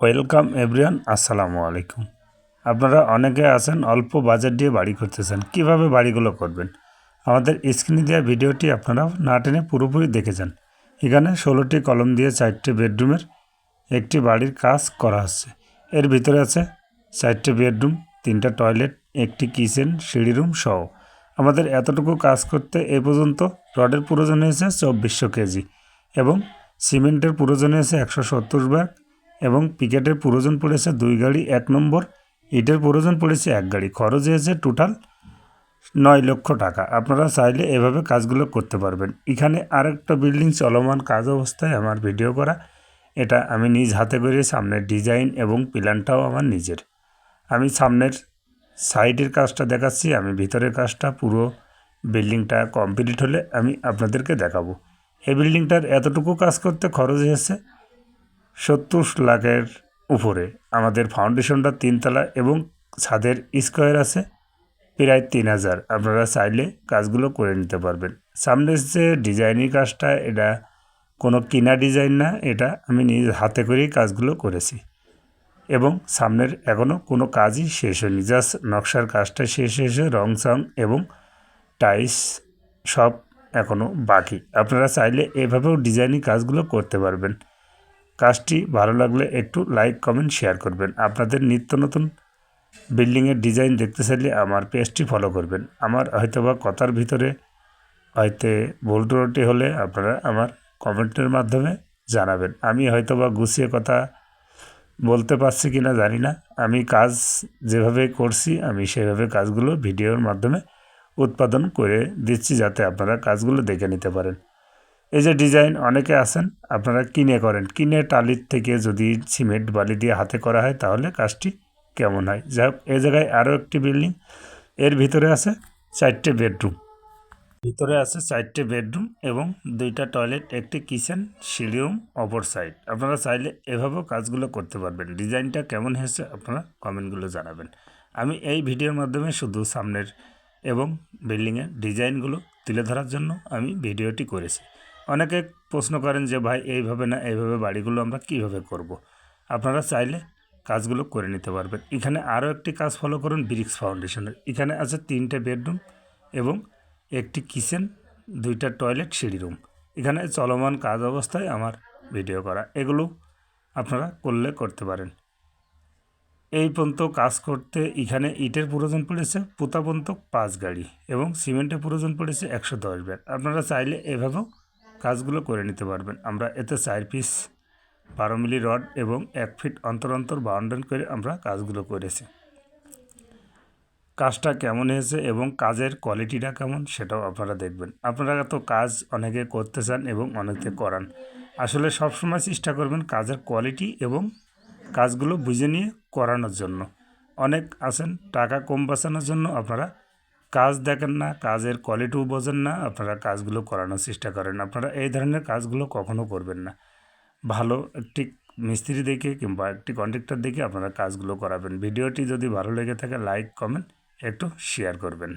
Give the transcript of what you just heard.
Welcome everyone, আসসালামু আলাইকুম। আপনারা অনেকে আছেন, অল্প বাজেট দিয়ে বাড়ি করতেছেন কীভাবে বাড়িগুলো করবেন? আমাদের স্ক্রিনে দেওয়া ভিডিওটি আপনারা না টেনে পুরোপুরি দেখে যান এখানে ষোলোটি কলম দিয়ে চারটে বেডরুমের একটি বাড়ির কাজ করা হচ্ছে। এর ভিতরে আছে চারটে বেডরুম, তিনটা টয়লেট, একটি কিচেন, সিঁড়ি রুম সহ। আমাদের এতটুকু কাজ করতে এ পর্যন্ত রডের প্রয়োজন হয়েছে চব্বিশশো কেজি এবং সিমেন্টের প্রয়োজন হয়েছে একশো সত্তর ব্যাগ এবং পিকেটের প্রয়োজন পড়েছে দুই গাড়ি, এক নম্বর। ইটের প্রয়োজন পড়েছে এক গাড়ি। খরচ হয়েছে টোটাল নয় লক্ষ টাকা। আপনারা চাইলে এভাবে কাজগুলো করতে পারবেন। এখানে আরেকটা বিল্ডিং চলমান কাজ অবস্থায় আমার ভিডিও করা। এটা আমি নিজ হাতে করে সামনের ডিজাইন এবং প্ল্যানটাও আমার নিজের। আমি সামনের সাইডের কাজটা দেখাচ্ছি। আমি ভিতরের কাজটা, পুরো বিল্ডিংটা কমপ্লিট হলে আমি আপনাদেরকে দেখাবো। এই বিল্ডিংটার এতটুকু কাজ করতে খরচ হয়েছে সত্তর লাখের উপরে। আমাদের ফাউন্ডেশনটা তিনতলা এবং ছাদের স্কোয়ার আছে, প্রায় তিন হাজার। আপনারা চাইলে কাজগুলো করে নিতে পারবেন। সামনের যে ডিজাইনিং কাজটা, এটা কোনো কিনা ডিজাইন না, এটা আমি নিজ হাতে করেই কাজগুলো করেছি। এবং সামনের এখনও কোনো কাজই শেষ হয়নি জাস্ট নকশার কাজটা শেষ হয়েছে রং চং এবং টাইস সব এখনও বাকি। আপনারা চাইলে এভাবেও ডিজাইনিং কাজগুলো করতে পারবেন। কাজটি ভালো লাগলে একটু লাইক, কমেন্ট, শেয়ার করবেন। আপনাদের নিত্য নতুন বিল্ডিংয়ের ডিজাইন দেখতে চাইলে আমার পেজটি ফলো করবেন। আমার হয়তোবা কথার ভিতরে হয়তো ভুল ত্রুটি হলে আপনারা আমার কমেন্টের মাধ্যমে জানাবেন। আমি হয়তোবা গুছিয়ে কথা বলতে পারছি কি না জানি না। আমি কাজ যেভাবে করছি, আমি সেভাবে কাজগুলো ভিডিওর মাধ্যমে উৎপাদন করে দিচ্ছি যাতে আপনারা কাজগুলো দেখে নিতে পারেন। এই যে ডিজাইন অনেকে আছেন, আপনারা কিনে করেন। কিনে টালির থেকে যদি সিমেন্ট, বালি দিয়ে হাতে করা হয়, তাহলে কাজটি কেমন হয়? যাই হোক এই জায়গায় আরও একটি বিল্ডিং। এর ভিতরে আছে চারটে বেডরুম। ভিতরে আছে চারটে বেডরুম এবং দুইটা টয়লেট, একটি কিচেন সিঁড়িরুম অপর সাইড। আপনারা চাইলে এভাবেও কাজগুলো করতে পারবেন। ডিজাইনটা কেমন হয়েছে আপনারা কমেন্টগুলো জানাবেন। আমি এই ভিডিওর মাধ্যমে শুধু সামনের এবং বিল্ডিংয়ের ডিজাইনগুলো তুলে ধরার জন্য আমি ভিডিওটি করেছি। অনেকে প্রশ্ন করেন যে, ভাই, এইভাবে না, এইভাবে বাড়িগুলো আমরা কীভাবে করব। আপনারা চাইলে কাজগুলো করে নিতে পারবেন। এখানে আরও একটি কাজ ফলো করুন ব্রিক্স ফাউন্ডেশনের এখানে আছে তিনটে বেডরুম এবং একটি কিচেন দুইটা টয়লেট সিঁড়ি রুম এখানে চলমান কাজ অবস্থায় আমার ভিডিও করা। এগুলো আপনারা করলে করতে পারেন। এই পর্যন্ত কাজ করতে এখানে ইটের প্রয়োজন পড়েছে, পোতা পর্যন্ত পাঁচ গাড়ি এবং সিমেন্টের প্রয়োজন পড়েছে একশো দশ ব্যাগ। আপনারা চাইলে এভাবেও কাজগুলো করে নিতে পারবেন। আমরা এতে চার পিস বারো মিলি রড এবং এক ফিট অন্তর অন্তর বাউন্ডারি করে আমরা কাজগুলো করেছি। কাজটা কেমন হয়েছে এবং কাজের কোয়ালিটিটা কেমন সেটাও আপনারা দেখবেন। আপনারা তো কাজ অনেকে করতে চান এবং অনেকে করান। আসলে সবসময় চেষ্টা করবেন কাজের কোয়ালিটি এবং কাজগুলো বুঝে নিয়ে করানোর জন্য। অনেক আছেন, টাকা কম বাঁচানোর জন্য আপনারা কাজ দেখেন না, কাজের কোয়ালিটিও বোঝেন না, আপনারা কাজগুলো করানোর চেষ্টা করেন আপনারা এই ধরনের কাজগুলো কখনো করবেন না। ভালো একটি মিস্ত্রি দেখে কিংবা একটি কন্ট্রাক্টর দেখে আপনারা কাজগুলো করাবেন। ভিডিওটি যদি ভালো লেগে থাকে লাইক কমেন্ট একটু শেয়ার করবেন।